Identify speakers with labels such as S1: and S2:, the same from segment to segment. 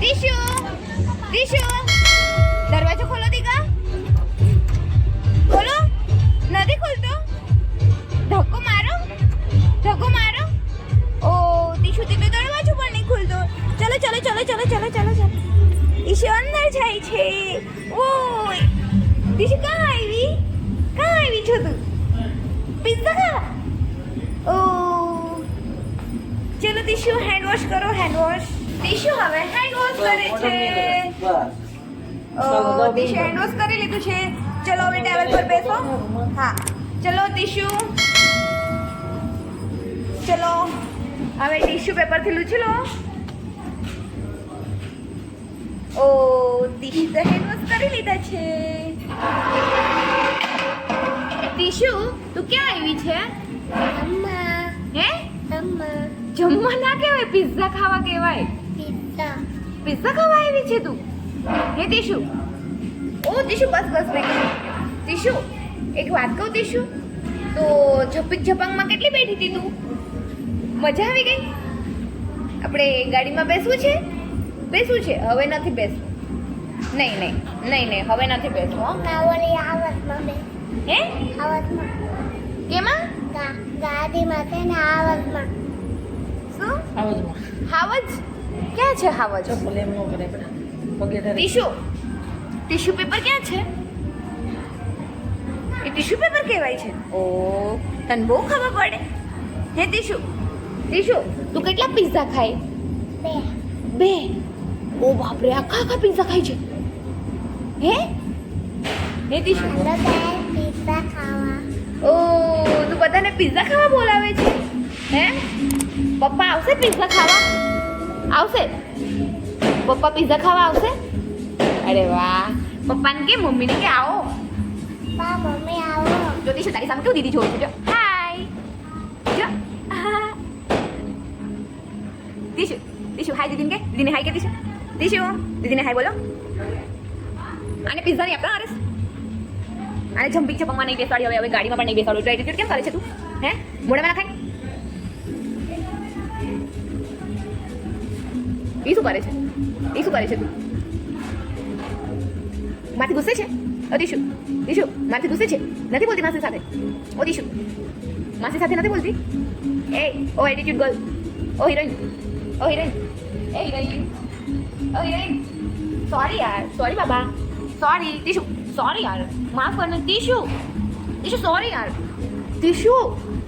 S1: Tissue tissue દરવાજો ખોલો દીકા ખોલો નથી ખોલતો ધક્કો મારો ધક્કો મારો ઓ ટીશ્યુ દીકરો દરવાજો પણ નહીં ખોલતો ચલો ચલો ચલો ચલો ચલો ચલો ચલો ટીશ્યુ અંદર જાય છે ઓય ટીશ્યુ કાં આવી કાં આવી છો તું પિઝા ખાવા ઓ ચલો ટીશ્યુ હેન્ડ વોશ કરો હેન્ડ વોશ ટીશ્યુ હવે? હેન્ડ વોશ કરે છે. દિશુ હેન્ડ વોશ કરી લીધું છે? ચલો હવે ટેબલ પર બેસો. હા. ચલો દિશુ ચલો હવે ટીશ્યુ પેપરથી લૂછી લો. ઓ દિશુ તો હેન્ડ વોશ કરી લીધા છે? ટીશ્યુ તું ક્યાં આવી છે?
S2: અમ્મા.
S1: હે?
S2: અમ્મા.
S1: જમવા ના કહેવાય પિઝા ખાવા કહેવાય.
S2: પિઝા.
S1: પિઝા ખાવા આવી છે તું? હે તીશુ ઓ તીશુ બસ બસ મેં તીશુ એક વાત કહું તીશુ તો ઝપીક ઝપાંગમાં કેટલી બેઠી હતી તું? મજા આવી ગઈ? આપણે ગાડીમાં બેસવું છે? બેસવું છે? હવે નથી બેસવું. નહીં નહીં નહીં નહીં હવે નથી બેસવું હો.
S2: કાવલી આવતમાં બે
S1: હે?
S2: આવતમાં.
S1: કેમાં?
S2: ગા ગાડીમાં છે ને આવતમાં.
S1: શું?
S3: આવતમાં.
S1: હાવજ? ક્યાં છે હાવજ
S3: ચપ્પલ એમ ન કરે પગે
S1: ટીશ્યુ. ટીશ્યુ પેપર ક્યાં છે? એ ટીશ્યુ પેપર કહેવાય છે. ઓ તને બહુ ખબર પડે. હે ટીશ્યુ? ટીશ્યુ તું કેટલા પિઝા ખાય?
S2: બે.
S1: બે? ઓ બાપરે આખા આખા પિઝા ખાય છે. હે? હે ટીશ્યુ?
S2: પિઝા ખાવા.
S1: ઓ તું બધાને પિઝા ખાવા બોલાવે છે? હે? પપ્પા આવશે પિઝા ખાવા? આવશે? પપ્પા પીઝા ખાવા આવશે? અરે વાહ. પપ્પાને કે મમ્મીને કે આવો.
S2: પા મમ્મી આવો.
S1: જ્યોતિષ તારી સામે કેવું દીદી જોઈ છે? જો. હાય જો. ટીશુ ટીશુ હાય દીદીને કે? દીદીને હાય કે દીશુ? ટીશુ દીદીને હાય બોલો. અને પીઝા નહીં આપતા આરસ અને જમ્પિંગ ચપંગમાં નહીં બેસાડી હવે હવે ગાડીમાં પણ નહીં બેસાડું. તો એટીટ્યુડ કેમ કરે છે તું? હે? મોઢામાં નાખાય? એ શું કરે છે એ શું કરે છે તું માથી ગુસ્સે છે ઓ ટીશુ ટીશુ માથી ગુસ્સે છે નથી બોલતી માસી સાથે ઓ ટીશુ માસી સાથે નથી બોલતી એ ઓ એટીટ્યુડ ગર્લ ઓ હિરોઈન ઓ હિરોઈન એ હિરોઈન ઓ હિરોઈન સોરી યાર સોરી બાબા સોરી ટીશુ સોરી યાર માફ કરને ટીશુ ટીશુ સોરી યાર ટીશુ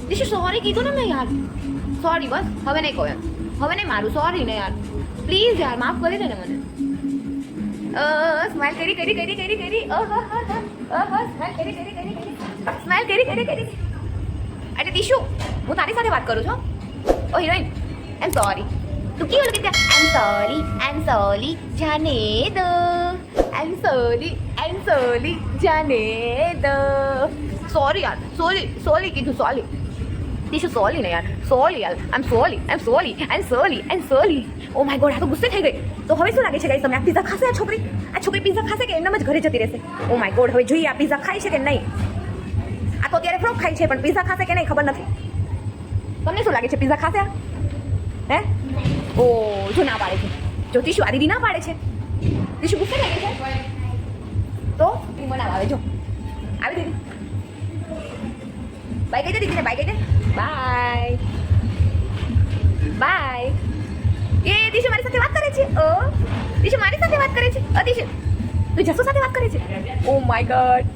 S1: ટીશુ સોરી કીધું ને મેં યાર સોરી બસ હવે નહીં કહો યાર હવે નહીં મારું સોરી ને યાર પ્લીઝ યાર, માફ કરી દે ને મને. સ્માઈલ કરી કરી કરી કરી કરી. ઓહો સ્માઈલ કરી કરી કરી કરી. કરી કરી કરી. અરે દીશુ, હું તારી સાથે વાત કરું છું ઓ, હિરોઈન આઈ એમ સોરી તું કેવું લગે આઈ am sorry I am sorry જાને દો. આઈ am sorry I am sorry જાને દો. સોરી યાર સોરી સોરી કીધું સોરી ટીશુ સોલી ને યાર સોલી યાર આમ સોલી આમ સોલી આઈ સોલી આમ સોલી ઓ માય ગોડ આ તો ગુસ્સે થઈ ગઈ. તો હવે શું લાગે છે ગાઈસ તમને? આ પીઝા ખાશે આ છોકરી? આ છોકરી પીઝા ખાશે કે એમનામ જ ઘરે જતી રહેશે? ઓ માય ગોડ હવે જોઈએ આ પિઝા ખાય છે કે નહીં. આ તો અત્યારે ફ્રોક ખાય છે, પણ પિઝા ખાશે કે નહીં ખબર નથી. તમને શું લાગે છે પિઝા ખાશે હે? ઓ, જો ના પાડે છે. જો ટીશુ આ દીદી ના પાડે છે. ટીશુ ગુસ્સે લાગે છે? તો? મને આવે, જો. આવી દીદી. બાય કહી દે દીદીને બાય કહી દે બાય બાય એ દિશુ મારી સાથે વાત કરે છે ઓ દિશુ મારી સાથે વાત કરે છે ઓ દિશુ તું જસુ સાથે વાત કરે છે ઓ માય ગોડ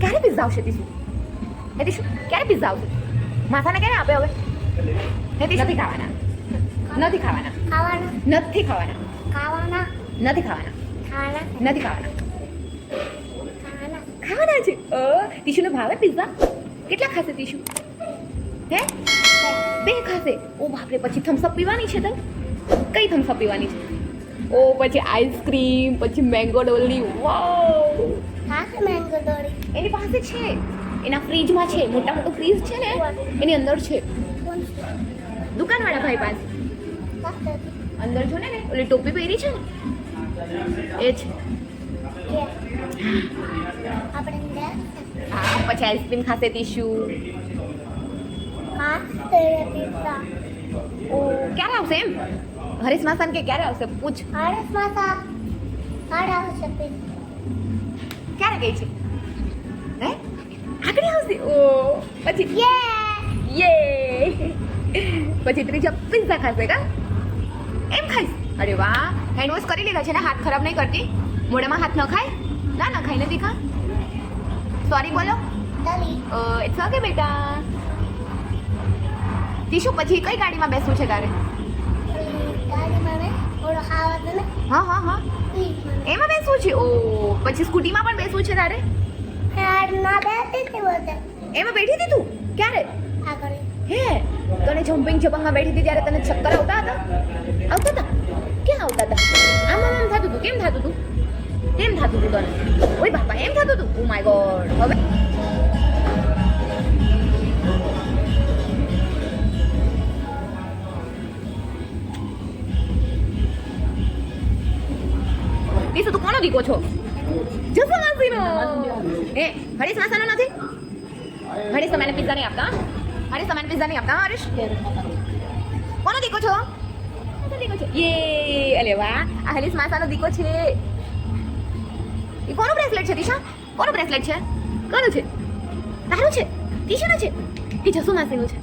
S1: ક્યારે પિઝા આવશે દિશુ હે દિશુ ક્યારે પિઝા આવશે માથાને ક્યારે આપે હવે હે દિશુ નથી ખાવાના નથી ખાવાના
S2: ખાવાના
S1: નથી ખાવાના
S2: ખાવાના
S1: નથી ખાવાના
S2: ખાવાના
S1: નથી ખાવાના
S2: ખાવાના
S1: છે? ટીશુને ભાવે પિઝા કેટલા ખાશે ટીશુ હે? બે ખાશે? ઓ બાપરે પછી થમ્સઅપ પીવાની છે તને? કઈ થમ્સઅપ પીવાની છે? ઓ પછી આઈસ્ક્રીમ પછી મેંગો ડોલી વાવ
S2: મેંગો ડોલી
S1: એની પાસે છે. એના ફ્રીજમાં છે. મોટા મોટો ફ્રીજ છે ને? એની અંદર છે. દુકાનવાળા ભાઈ પાસે. અંદર જો ને? ઓલી ટોપી પહેરી છે ને? એ છે હા પછી આઈસ્ક્રીમ ખાશે તીશું ક્યારે આવશે એમ? હરીશ માસાન કે ક્યારે આવશે? પૂછ.
S2: હરીશ માસા ક્યારે આવશે
S1: ક્યારે ગઈ છે? હે? આગળ આવશે? ઓ પછી
S2: યે!
S1: યે! પછી ત્રીજા પિઝા ખાશે કા? એમ ખાઈશ. અરે વાહ હેન્ડ વોશ કરી લીધા છે ને? હાથ ખરાબ નહીં કરતી? મોઢામાં હાથ ન ખાય? ના ના ખાઈ નથી ખા. સોરી બોલો. ઇટ્સ ઓકે બેટા. ટીશુ પછી કઈ ગાડીમાં બેસવું છે તારે? હા હા હા. એમાં બેસવું છે? ઓ પછી સ્કૂટીમાં પણ બેસવું છે તારે? એમાં બેઠી હતી તું? ક્યારે? હે તને જમ્પિંગ જપંગમાં બેઠી હતી ત્યારે તને ચક્કર આવતા હતા? આવતા હતા? ક્યાં આવતા હતા? આમ આમ આમ થતું હતું? કેમ થતું હતું? કેમ થતું હતું તને ઓય બાપા એમ થતું હતું ઓ માય ગોડ હવે દીસુ તું કોનો દીકો છો જસો માસીનો એ હરીશ માસાનો નથી હરીશ તમે એને પિઝા નહીં આપતા હરીશ એને પિઝા નહીં આપતા હરીશ કોનો દીકો છો દીકો છે યે અલે વાહ આ હરીશ માસાનો દીકો છે એ કોનું બ્રેસલેટ છે દિશા કોનું બ્રેસલેટ છે? કોનું છે? તારું છે? ટીશુનું છે? કે જસુ માસીનું છે.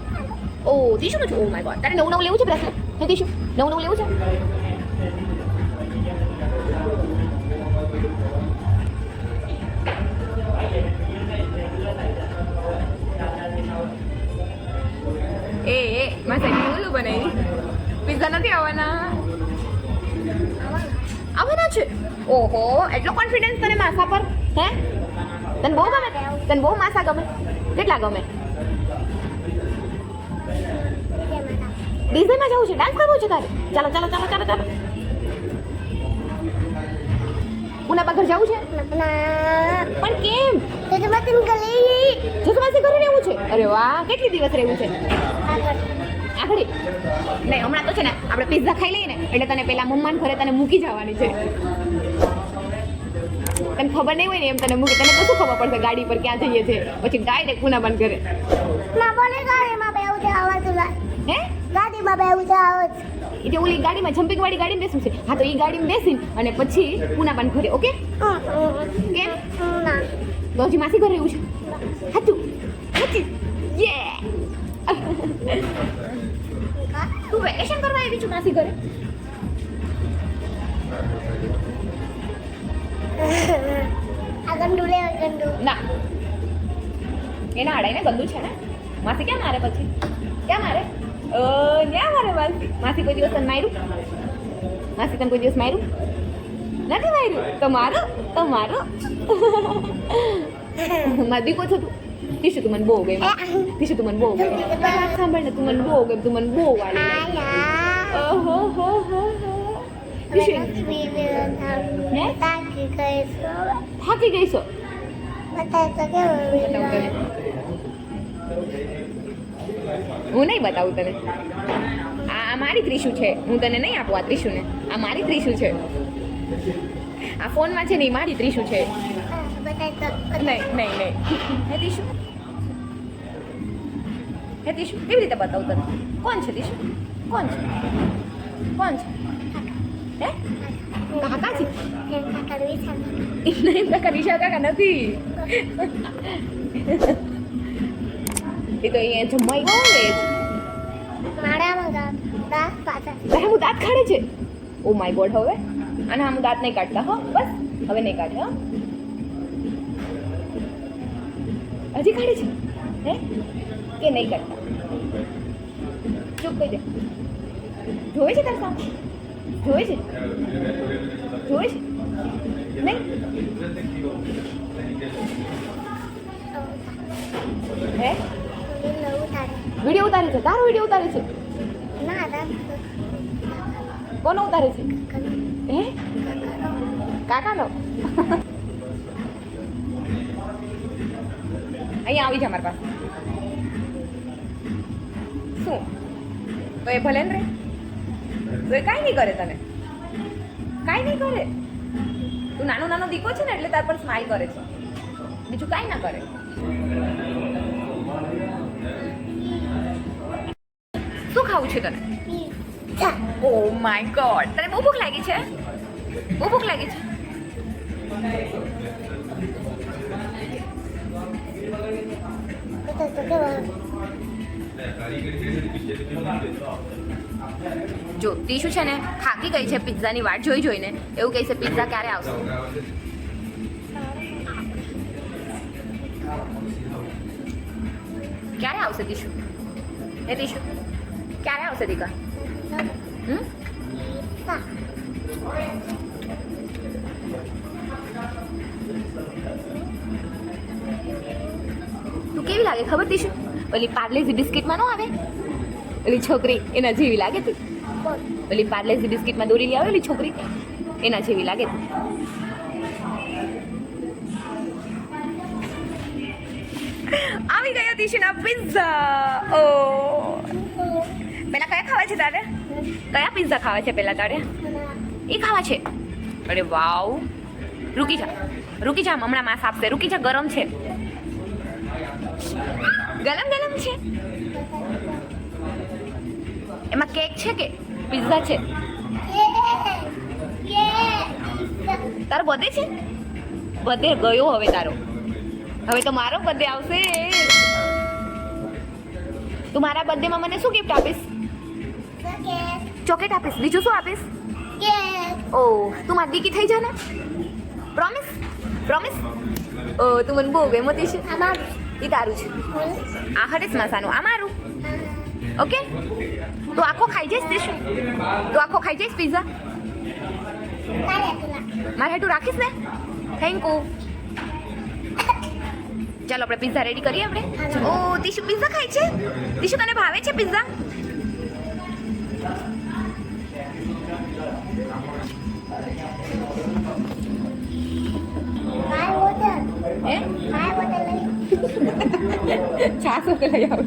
S1: ઓ દિશુનું છે? ઓ માય ગોડ તારે નવું નવું લેવું છે બ્રેસલેટ હે દિશુ નવું નવું લેવું છે? એ એ, મારે બોલું બનાવી. પીઝા નથી આવવાના. છે? ઓહો, એટલો કોન્ફિડન્સ તને માસા પર? હે? તને બહુ ગમે? તને બહુ માસા ગમે? કેટલા ગમે? ડીઝેમાં જવું છે ડાન્સ કરવું છે તારે? ચાલો ચાલો ચાલો ચાલો ચાલો. પુના પર જવું છે? પણ કેમ?
S2: મતન ગલી
S1: જસમાસી ઘરે રહેવું છે? અરે વાહ, કેટલી દિવસ રહેવું છે?
S2: આગળ.
S1: નહીં, હમણાં તો છે ને આપણે પિઝા ખાઈ લઈએ ને એટલે તને પેલા મમ્માને ઘરે તને મૂકી જવાની છે. તને ખબર નહીં હોય ને એમ તને મૂકી તને તો શું ખબર પડશે ગાડી પર ક્યાં જઈએ છે? પછી ડાયરેક્ટ પૂના બંધ કરે હે?
S2: ગાડીમાં બેવું છે
S1: એટલે ઓલી ગાડીમાં જમ્પિંગ વાળી ગાડીમાં બેસવું છે. હા તો એ ગાડીમાં બેસીને અને પછી પૂના બંધ ઘરે ઓકે? કેમ? તો હજી માસી ઘરે રહેવું છે. હતું યે તું વેકેશન કરવા આવી છું માસી ઘરે
S2: આ ગંડુ લે ગંડુ.
S1: ના. એના આડાઈને ગંદુ છે ને? માસી ક્યાં મારે પછી? ક્યાં મારે? ક્યાં મારે માસી માસી કોઈ દિવસ તને માર્યું? માસી તને કોઈ દિવસ માર્યું? નથી માર્યું. તો મારો તો મારો દીકો છો તું. ટીશુ તું મને બહુ ગઈ ટીશુ તું મને બહુ સાંભળ ને તું મને બહુ ગઈ તું મને બહુ વાળી ઓહો હો થાકી ગઈ છો નહીં બતાવું તને આ મારી ત્રિશુ છે હું તને નહીં આપું આ ત્રિશુને આ મારી ત્રિશુ છે આ ફોનમાં છે ને એ મારી ત્રિશુ છે નહીં નહીં નહીં હે ત્રીસુ હે ત્રીસુ કેવી રીતે બતાવું તને? કોણ છે તીશુ? કોણ છે? કોણ છે? હે? કાકા છે નહીં કાકા નિશા કાકા નથી. એ તો અહીંયા જમાઈ ગયો ને. હું દાંત કાઢે છે. ઓ માય ગોડ હવે? અને આમ દાંત નહીં કાઢતા હો? બસ હવે નહીં કાઢે હો? હજી કાઢે છે? હે? કે નહીં કરતા? ચૂપ કહી દે. જોઈ છે તારે સામે? જોવે છે? જોઈ છે? નહીં? હે? વીડિયો ઉતારે છે. તારો વીડિયો ઉતારે છે. કોનો ઉતારે છે? હે?
S2: કાકાનો.
S1: અહીંયા આવી જા મારી પાસે. તો એ ભલે ને રે. તો એ કાંઈ નહીં કરે તને. કાંઈ નહીં કરે. તું નાનો નાનો દીકો છે ને એટલે તાર પર સ્માઈલ કરે છે. બીજું કાંઈ ના કરે. શું ખાવું છે તને? ઓ માય ગોડ તને બહુ ભૂખ લાગી છે? બહુ ભૂખ લાગી છે?
S2: તો તો કેવું
S1: જો તીશુ છે ને, થાકી ગઈ છે પિઝાની વાટ જોઈ જોઈને. એવું કહે છે, પિઝા ક્યારે આવશે? ક્યારે આવશે તીશુ એ તીશુ ક્યારે આવશે દીકા હમ? તું કેવી લાગે? ખબર, ટીશુ? ઓલી પાર્લેજી બિસ્કિટમાં ન આવે? ઓલી છોકરી, એના જેવી લાગે તું? ઓલી પાર્લેજી બિસ્કિટમાં દોરેલી આવે ઓલી છોકરી? એના જેવી લાગે તું? આવી ગયો ટીશુના પિઝા ઓ. પેલા કયા ખાવા છે તારે? કયા પિઝા ખાવા છે પેલા તારે? એ ખાવા છે. અરે વાવ. રૂકી જા. રૂકી જા, હમણાં માસ આપશે. રૂકી જા, ગરમ છે. ગરમ ગરમ છે. એમાં કેક છે કે પિઝા છે? તારો બધે છે? બધે ગયો હવે તારો. હવે તો મારો બધે આવશે. તું મારા બર્થડેમાં મને શું ગિફ્ટ આપીશ? ચોકલેટ આપીશ. બીજું શું આપીશ? ઓ તું મારી દીકી થઈ જા ને. પ્રોમિસ પ્રોમિસ ઓ તું મને બહુ ગમતી છે એ તારું છે. આ હરેશ માસાનું આ મારું. ઓકે? તું આખો ખાઈ જઈશ તે શું તું આખો ખાઈ જઈશ પીઝા મારે હેઠું રાખીશ ને? થેન્ક યુ ચાલો આપણે પીઝા રેડી કરીએ આપણે. ઓ તીશુ પિઝા ખાય છે? તીશુ તને ભાવે છે પિઝા છાસ લઈ આવ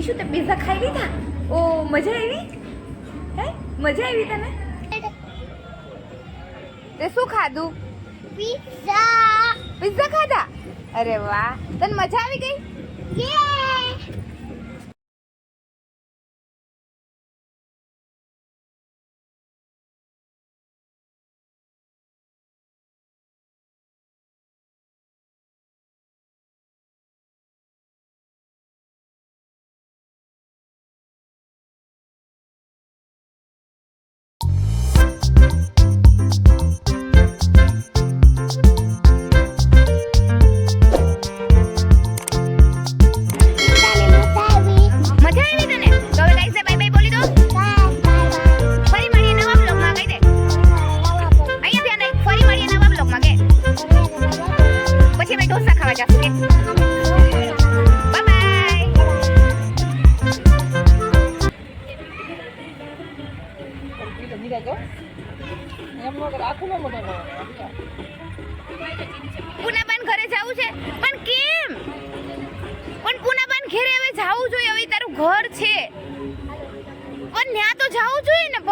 S1: તીશુ તે પીઝા ખાઈ લીધા? ઓ મજા આવી? હે? મજા આવી તને? તે શું ખાધું?
S2: પિઝા
S1: પીઝા ખાધા? અરે વાહ. તને મજા આવી ગઈ?
S2: યે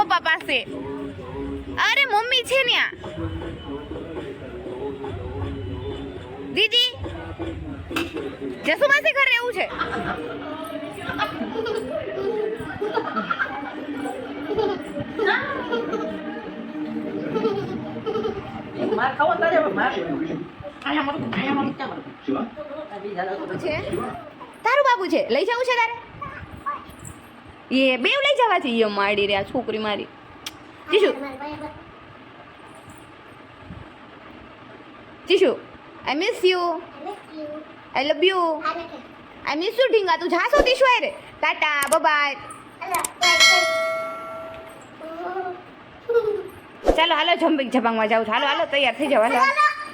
S1: પપ્પા પાસે. અરે મમ્મી છે ત્યાં દીદી જસુમાસી ઘરે એવું છે? છે? તારું બાબુ છે? લઈ જવું છે તારે? એ બેવ લઈ જવાથી એ માડી રહ્યા છોકરી મારી. Jishu. Jishu I miss you I love you I miss you ઢીંગા. તું જાશો તીશુ રે. ટાટા બાય ચાલો હાલો જમ્પિંગ જપાંગમાં જાઉં હાલો હાલો તૈયાર થઈ જાવ હાલો